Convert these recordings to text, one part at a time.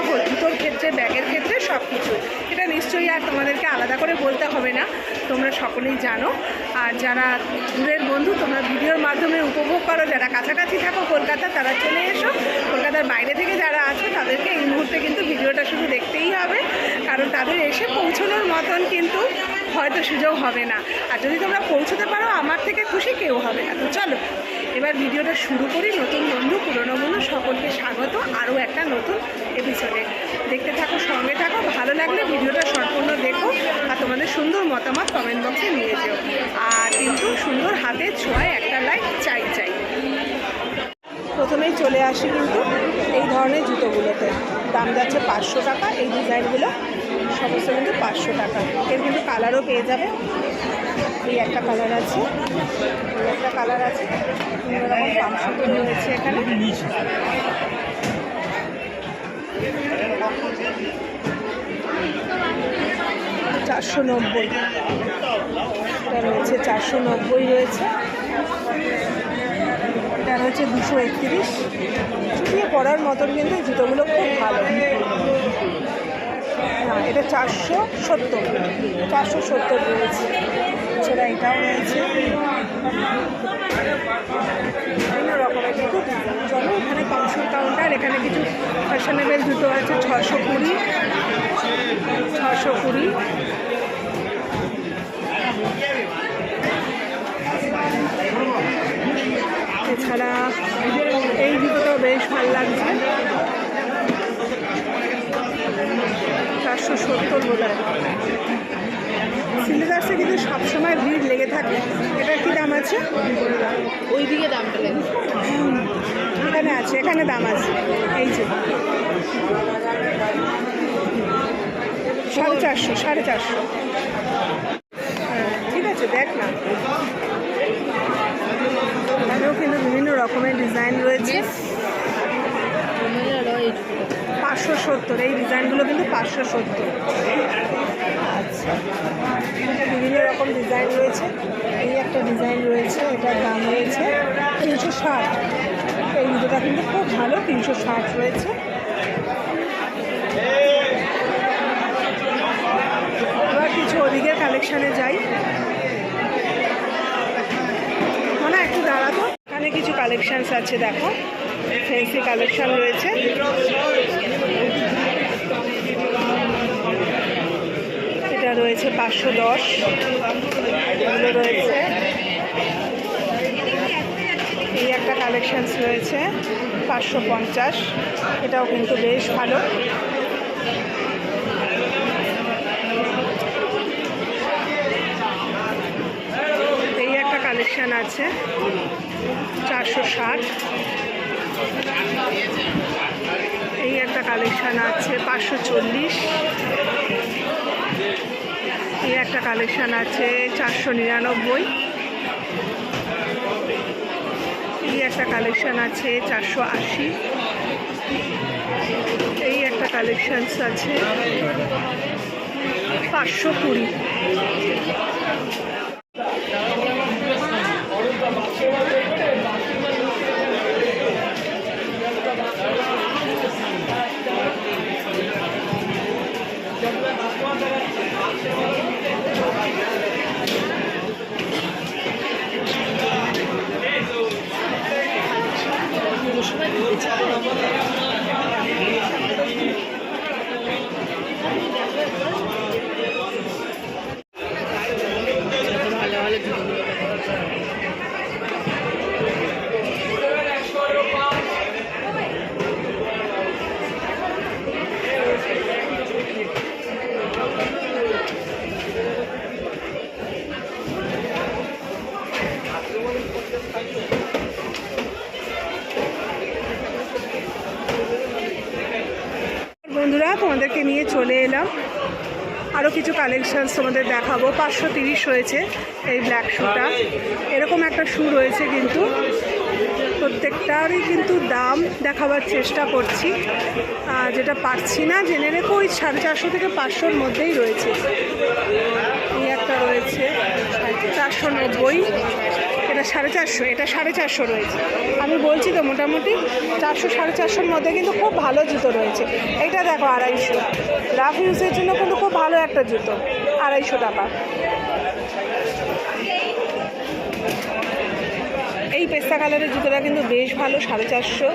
সহজ জুতোর ক্ষেত্রে, ব্যাগের ক্ষেত্রে সব কিছু এটা নিশ্চয়ই আর তোমাদেরকে আলাদা করে বলতে হবে না। তোমরা সকলেই জানো। আর যারা দূরের বন্ধু, তোমরা ভিডিওর মাধ্যমে উপভোগ করো। যারা কাছাকাছি থাকো কলকাতা, তারা চলে এসো। কলকাতার বাইরে থেকে যারা আছো, তাদেরকে এই মুহূর্তে কিন্তু ভিডিওটা শুধু দেখতেই হবে। কারণ তাদের এসে পৌঁছানোর মতন কিন্তু হয়তো সুযোগ হবে না। আর যদি তোমরা পৌঁছতে পারো, আমার থেকে খুশি কেউ হবে না। তো চলো, এবার ভিডিওটা শুরু করি। নতুন বন্ধু, পুরনো বন্ধু, সকলকে স্বাগত। আরও একটা নতুন এপিসোডে দেখতে থাকো, সঙ্গে থাকো। ভালো লাগলে ভিডিওটা সম্পূর্ণ দেখো আর তোমাদের সুন্দর মতামত কমেন্ট বক্সে নিয়ে যেও। আর কিন্তু সুন্দর হাতে ছোঁয়ায় একটা লাইক চাই চাই। প্রথমেই চলে আসি কিন্তু এই ধরনের জুতোগুলোতে। দাম যাচ্ছে পাঁচশো টাকা, এই ডিজাইনগুলো সমস্ত কিন্তু পাঁচশো টাকা। এর কিন্তু কালারও পেয়ে যাবে। এই একটা কালার আছে, এই একটা কালার আছে। রয়েছে এখানে। চারশো নব্বই। রয়েছে চারশো নব্বই রয়েছে। হচ্ছে দুশো একত্রিশ। চুপিয়ে পড়ার মতন কিন্তু এই জুতোগুলো খুব ভালো। হ্যাঁ এটা চারশো সত্তর। চারশো সত্তর রয়েছে। এছাড়া এটাও রয়েছে। বিভিন্ন রকমের কিন্তু চলো এখানে পাঁচশো কাউন্টার এখানে কিছু ফ্যাশনেবল জুতো আছে ছশো কুড়ি। ছশো কুড়ি এছাড়া এই জুতোটাও বেশ ভালো লাগছে চারশো সত্তর বোধ হয় সিলেবাসে কিন্তু সবসময় ভিড় লেগে থাকে। এটার কি দাম আছে? ওইদিকে দামটা লাগে এখানে আছে এখানে দাম আছে। এই যে। সাড়ে চারশো সাড়ে চারশো হ্যাঁ, ঠিক আছে দেখ না এখানেও কিন্তু বিভিন্ন রকমের ডিজাইন রয়েছে পাঁচশো সত্তর, এই ডিজাইনগুলো কিন্তু পাঁচশো সত্তর। আচ্ছা। বিভিন্ন রকম ডিজাইন রয়েছে। এই একটা ডিজাইন রয়েছে, এটার দাম রয়েছে তিনশো ষাট। এই জুতোটা কিন্তু খুব ভালো, তিনশো ষাট রয়েছে। এবার কিছু ওদিকের কালেকশানে যাই। মানে একটু দাঁড়াতো। এখানে কিছু কালেকশানস আছে, দেখো। ফেন্সি কালেকশন রয়েছে। এটা রয়েছে পাঁচশো দশ। এগুলো রয়েছে। এই একটা কালেকশানস রয়েছে, পাঁচশো পঞ্চাশ। এটাও কিন্তু বেশ ভালো। এই একটা কালেকশান আছে, চারশো ষাট। এই একটা কালেকশান আছে, পাঁচশো চল্লিশ। এই একটা কালেকশান আছে, চারশো নিরানব্বই। এই একটা কালেকশান আছে, চারশো আশি। এই একটা কালেকশানস আছে, পাঁচশো কুড়ি। ভালো তোমাদেরকে নিয়ে চলে এলাম। আরও কিছু কালেকশানস তোমাদের দেখাবো। পাঁচশো তিরিশ হয়েছে এই ব্ল্যাক শুটা এরকম একটা একটা শু রয়েছে কিন্তু। প্রত্যেকটারই কিন্তু দাম দেখাবার চেষ্টা করছি। যেটা পারছি না, জেনে রেখো, ওই সাড়ে চারশো থেকে পাঁচশোর মধ্যেই রয়েছে। এই একটা রয়েছে চারশো নব্বই। এটা সাড়ে চারশো, এটা সাড়ে চারশো রয়েছে। আমি বলছি তো মোটামুটি চারশো, সাড়ে চারশোর মধ্যে কিন্তু খুব ভালো জুতো রয়েছে। এটা দেখো আড়াইশো। রাফ ইউজের জন্য কিন্তু খুব ভালো একটা জুতো, আড়াইশো টাকা। এই পেস্তা কালারের জুতোটা কিন্তু বেশ ভালো, সাড়ে চারশো।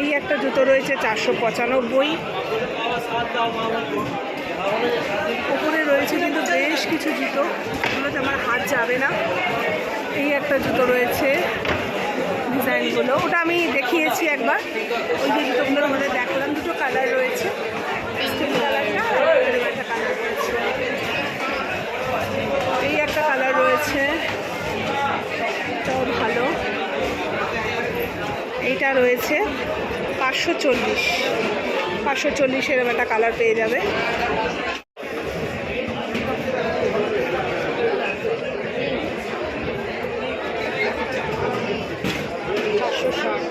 এই একটা জুতো রয়েছে চারশো পঁচানব্বই। উপরে রয়েছে কিন্তু বেশ কিছু জুতো, এগুলোতে আমার হাত যাবে না। এই একটা জুতো রয়েছে ডিজাইনগুলো। ওটা আমি দেখিয়েছি একবার। ওই যে জুতোগুলোর মধ্যে দেখলাম, দুটো কালার রয়েছে। স্টিল কালারটা একটা কালার রয়েছে। এই একটা কালার রয়েছে। ভালো। এইটা রয়েছে পাঁচশো চল্লিশ। পাঁচশো চল্লিশ এরকম একটা কালার পেয়ে যাবে চারশো ষাট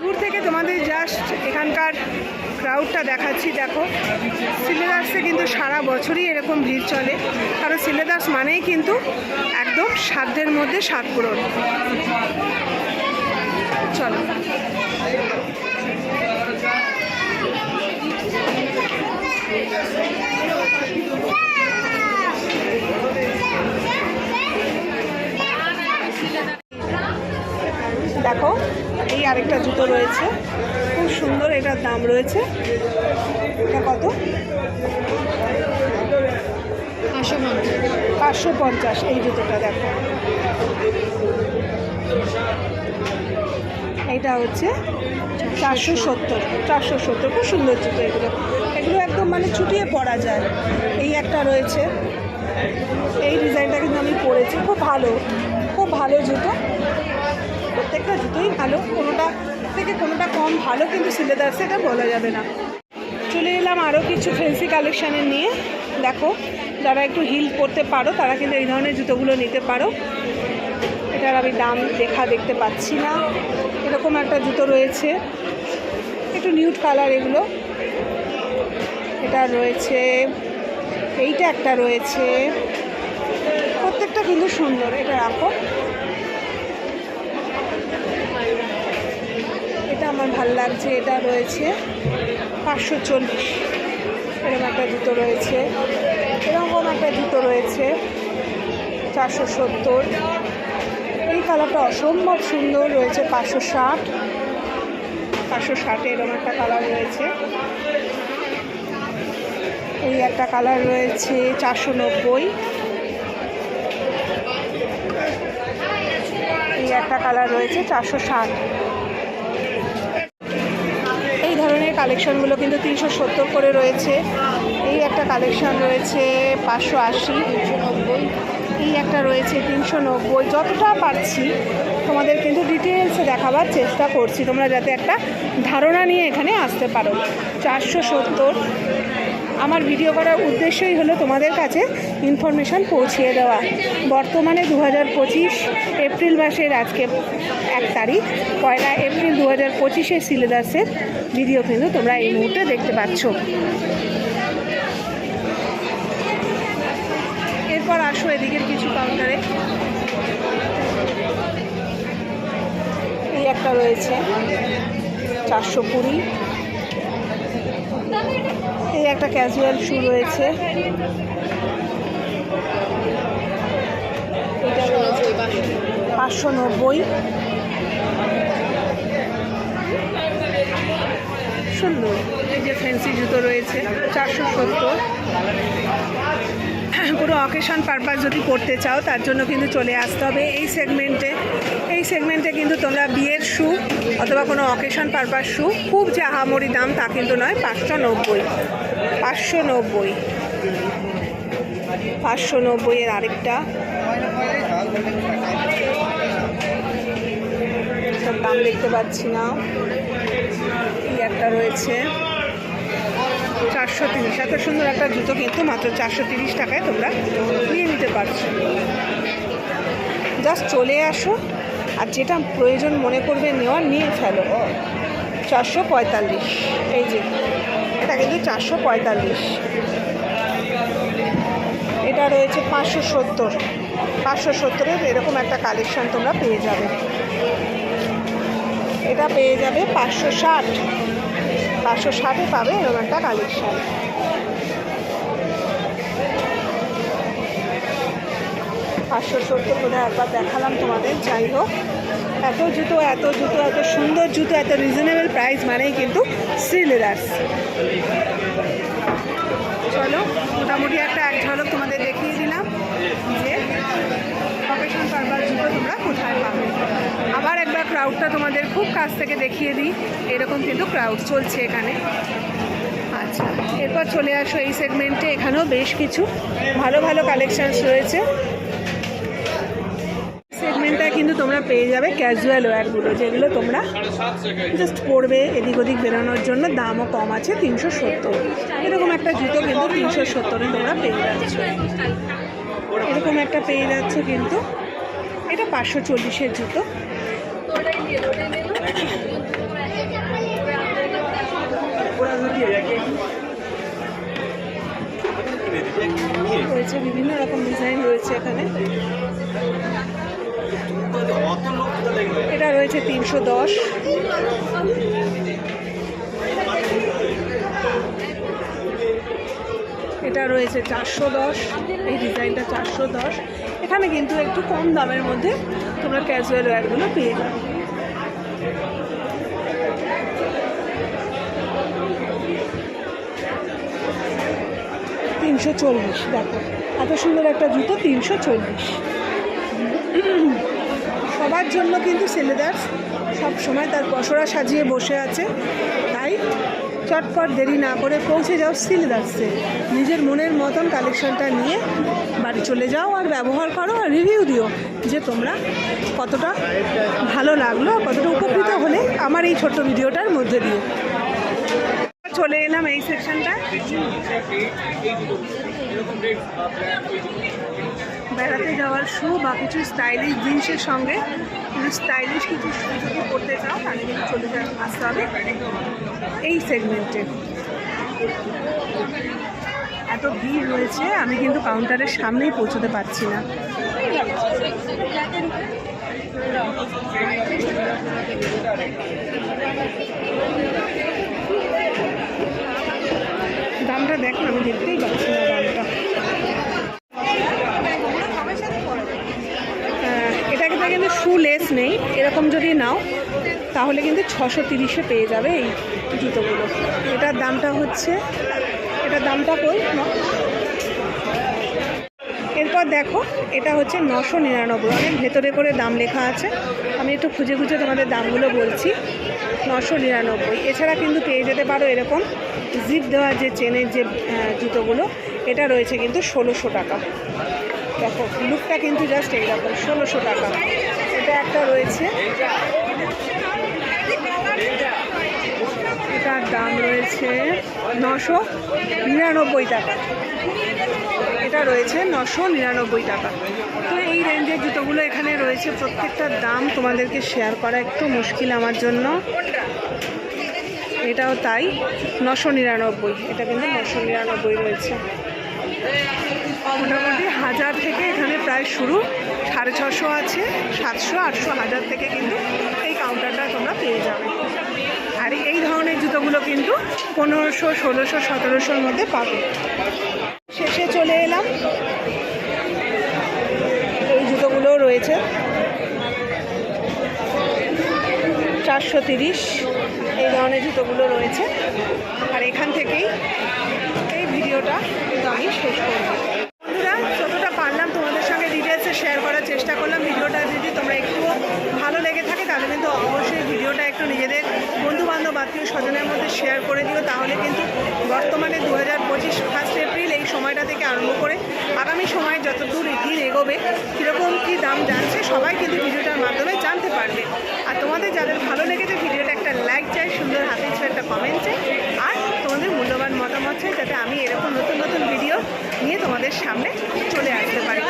দূর থেকে তোমাদের জাস্ট এখানকার ক্রাউডটা দেখাচ্ছি দেখো সিলেদাসে কিন্তু সারা এরকম ভিড় চলে, কারণ সিলেদাস মানেই কিন্তু একদম সাধ্যের মধ্যে স্বাদ পূরণ। চলো। দেখো, এই আরেকটা জুতো রয়েছে। খুব সুন্দর এটার দাম রয়েছে। এটা কত? পাঁচশো পাঁচশো পঞ্চাশ, এই জুতোটা দেখো। এইটা হচ্ছে চারশো সত্তর চারশো সত্তর, খুব সুন্দর জুতো এগুলো। এগুলো একদম মানে ছুটিয়ে পরা যায়। এই একটা রয়েছে। এই ডিজাইনটা কিন্তু আমি পরেছি। খুব ভালো খুব ভালো জুতো। প্রত্যেকটা জুতোই ভালো। কোনোটা থেকে কোনোটা কম ভালো কিন্তু সিলেদার, সেটা বলা যাবে না। চলে এলাম আরও কিছু ফেন্সি কালেকশানের নিয়ে। দেখো যারা একটু হিল করতে পারো, তারা কিন্তু এই ধরনের জুতোগুলো নিতে পারো। এটার আমি দাম দেখা দেখতে পাচ্ছি না। এরকম একটা জুতো রয়েছে। একটু নিউট কালার এগুলো। এটা রয়েছে। এইটা একটা রয়েছে। প্রত্যেকটা কিন্তু সুন্দর, এটা রাখো। এটা আমার ভালো লাগছে, এটা রয়েছে পাঁচশো চল্লিশ। এরকম একটা জুতো রয়েছে। এরকম একটা জুতো রয়েছে, চারশো সত্তর। এই কালারটা অসম্ভব সুন্দর রয়েছে, পাঁচশো ষাট। পাঁচশো ষাটে এরকম একটা কালার রয়েছে। এই একটা কালার রয়েছে চারশো নব্বই। এই একটা কালার রয়েছে চারশো ষাট। এই ধরনের কালেকশনগুলো কিন্তু তিনশো সত্তর করে রয়েছে। এই একটা কালেকশন রয়েছে, পাঁচশো আশি। নব্বই এই একটা রয়েছে, তিনশো নব্বই। যতটা পারছি তোমাদের কিন্তু ডিটেলসে দেখাবার চেষ্টা করছি, তোমরা যাতে একটা ধারণা নিয়ে এখানে আসতে পারো। চারশো সত্তর। আমার ভিডিও করার উদ্দেশ্যই হলো তোমাদের কাছে ইনফরমেশান পৌঁছিয়ে দেওয়া। বর্তমানে দু হাজার পঁচিশ এপ্রিল মাসের আজকে এক তারিখ, পয়লা এপ্রিল দু হাজার পঁচিশে সিলেবাসের ভিডিও কিন্তু তোমরা এই মুহূর্তে দেখতে পাচ্ছ এরপর আসো এদিকের কিছু কাউন্টারে এই একটা রয়েছে, চারশো কুড়ি। এই একটা ক্যাজুয়াল শু রয়েছে। এটা রয়েছে পাঁচশো নব্বই। সুন্দর। এই যে ফ্যান্সি জুতো রয়েছে, চারশো সত্তর। পুরো অকেশন পারপাস যদি করতে চাও, তার জন্য কিন্তু চলে আসতে হবে এই সেগমেন্টে এই সেগমেন্টে কিন্তু তোমরা বিয়ের শ্যু অথবা কোনো অকেশন পারপাস শ্যু খুব যে দাম তা কিন্তু নয়, পাঁচশো নব্বই। পাঁচশো নব্বই। পাঁচশো নব্বইয়ের আরেকটা। দাম দেখতে পাচ্ছি না। একটা রয়েছে। চারশো তিরিশ। এত সুন্দর একটা জুতো কিন্তু মাত্র চারশো তিরিশ টাকায় তোমরা নিয়ে নিতে পারছ। জাস্ট চলে আসো আর যেটা প্রয়োজন মনে করবে নেওয়া নিয়ে ফেলো। চারশো পঁয়তাল্লিশ। এই যে, এটা কিন্তু চারশো পঁয়তাল্লিশ। এটা রয়েছে পাঁচশো সত্তর। পাঁচশো সত্তরের এরকম একটা কালেকশন তোমরা পেয়ে যাবে। এটা পেয়ে যাবে পাঁচশো ষাট। পাঁচশো ষাটে পাবে এরকম একটা কালেকশান পাঁচশো সত্তর বোধ একবার দেখালাম তোমাদের, যাই হোক। এত জুতো এত জুতো, এত সুন্দর জুতো, এত রিজনেবল প্রাইস মানেই কিন্তু শ্রীলেদার্স চলো, মোটামুটি একটা এক ঝলক তোমাদের দেখিয়ে দিলাম যে প্রফেশন পারপাস জুতো তোমরা কোথায় পাবে আবার একবার ক্রাউডটা তোমাদের খুব কাছ থেকে দেখিয়ে দিই। এরকম কিন্তু ক্রাউড চলছে এখানে। আচ্ছা এরপর চলে আসো এই সেগমেন্টে এখানেও বেশ কিছু ভালো ভালো কালেকশানস রয়েছে। সেগমেন্টটায় কিন্তু তোমরা পেয়ে যাবে ক্যাজুয়াল ওয়্যারগুলো যেগুলো তোমরা জাস্ট পরবে এদিক ওদিক বেরোনোর জন্য। দামও কম আছে, তিনশো সত্তর। এরকম একটা জুতো কিন্তু তিনশো সত্তরে তোমরা পেয়ে যাচ্ছ। এরকম একটা পেয়ে যাচ্ছ কিন্তু। এটা পাঁচশো চল্লিশের জুতো। রয়েছে, বিভিন্ন রকম ডিজাইন রয়েছে এখানে। এটা রয়েছে তিনশো দশ। এটা রয়েছে চারশো দশ। এই ডিজাইনটা চারশো দশ। এখানে কিন্তু একটু কম দামের মধ্যে তোমরা ক্যাজুয়াল ওয়্যারগুলো পেয়ে যাবে। তিনশো চল্লিশ, দেখো। এত সুন্দর একটা জুতো, তিনশো চল্লিশ। সবার জন্য কিন্তু সেলেদার্স সব সময় তার পসরা সাজিয়ে বসে আছে। তাই চটপট দেরি না করে পৌঁছে যাও সিলেদার্সে নিজের মনের মতন কালেকশনটা নিয়ে বাড়ি চলে যাও আর ব্যবহার করো আর রিভিউ দিও যে তোমরা কতটা ভালো লাগল কতটা উপকৃত হলে আমার এই ছোট্ট ভিডিওটার মধ্যে দিয়ে। চলে এলাম এই সেকশনটা বেড়াতে যাওয়ার শু বা কিছু স্টাইলিশ জিন্সের সঙ্গে। কিছু স্টাইলিশ কিছু যদি করতে চাও, তাহলে কিন্তু চলে আসতে হবে এই সেগমেন্টে এত ভিড় রয়েছে, আমি কিন্তু কাউন্টারের সামনেই পৌঁছতে পারছি না। দামটা দেখো আমি দেখতেই পাচ্ছি না আহ, এটাকে তো কিন্তু শু লেস নেই এরকম যদি নাও তাহলে কিন্তু ছশো তিরিশে পেয়ে যাবে এই জুতোগুলো। এটার দামটা হচ্ছে এটার দামটা কই? এরপর দেখো এটা হচ্ছে নশো নিরানব্বই। অনেক ভেতরে করে দাম লেখা আছে। আমি একটু খুঁজে খুঁজে তোমাদের দামগুলো বলছি। নশো নিরানব্বই। এছাড়া কিন্তু পেয়ে যেতে পারো এরকম জিপ দেওয়া যে চেনের যে জুতোগুলো, এটা রয়েছে কিন্তু ষোলোশো টাকা। দেখো লুকটা কিন্তু জাস্ট এইরকম, ষোলোশো টাকা। এটা একটা রয়েছে। এটার দাম রয়েছে নশো নিরানব্বই টাকা। এটা রয়েছে নশো নিরানব্বই টাকা। তো এই রেঞ্জের জুতোগুলো এখানে রয়েছে। প্রত্যেকটার দাম তোমাদেরকে শেয়ার করা একটু মুশকিল আমার জন্য। এটাও তাই। নশো নিরানব্বই। এটা কিন্তু নশো নিরানব্বই রয়েছে। মোটামুটি হাজার থেকে এখানে প্রায় শুরু। সাড়ে ছশো আছে, সাতশো, আটশো, হাজার থেকে কিন্তু এই কাউন্টারটা তোমরা পেয়ে যাবে। আর এই ধরনের জুতোগুলো কিন্তু পনেরোশো, ষোলোশো, সতেরোশোর মধ্যে পাবে। শেষে চলে এলাম। এই জুতোগুলোও রয়েছে। চারশো তিরিশ। ধরনের জুতোগুলো রয়েছে। আর এখান থেকেই এই ভিডিওটা কিন্তু আমি শেষ করব। বন্ধুরা, যতটা পারলাম তোমাদের সঙ্গে ডিটেলসে শেয়ার করার চেষ্টা করলাম। ভিডিওটা যদি তোমরা একটুও ভালো লেগে থাকে, তাহলে কিন্তু অবশ্যই ভিডিওটা একটু নিজেদের বন্ধু বান্ধব আত্মীয় স্বজনের মধ্যে শেয়ার করে দিও। তাহলে কিন্তু বর্তমানে দু হাজার পঁচিশ ফার্স্ট এপ্রিল এই সময়টা থেকে আরম্ভ করে আগামী সময়ে যত দূর দিন এগোবে, কীরকম কী দাম যাচ্ছে, সবাই কিন্তু ভিডিওটার মাধ্যমে জানতে পারবে। আর তোমাদের যাদের ভালো লেগেছে, ভিডিওটা একটা লাইক চাই, সুন্দর হাতে ছিল একটা কমেন্ট চাই। আর তোমাদের মূল্যবান মতামত চাই যাতে আমি এরকম নতুন নতুন ভিডিও নিয়ে তোমাদের সামনে চলে আসতে পারি।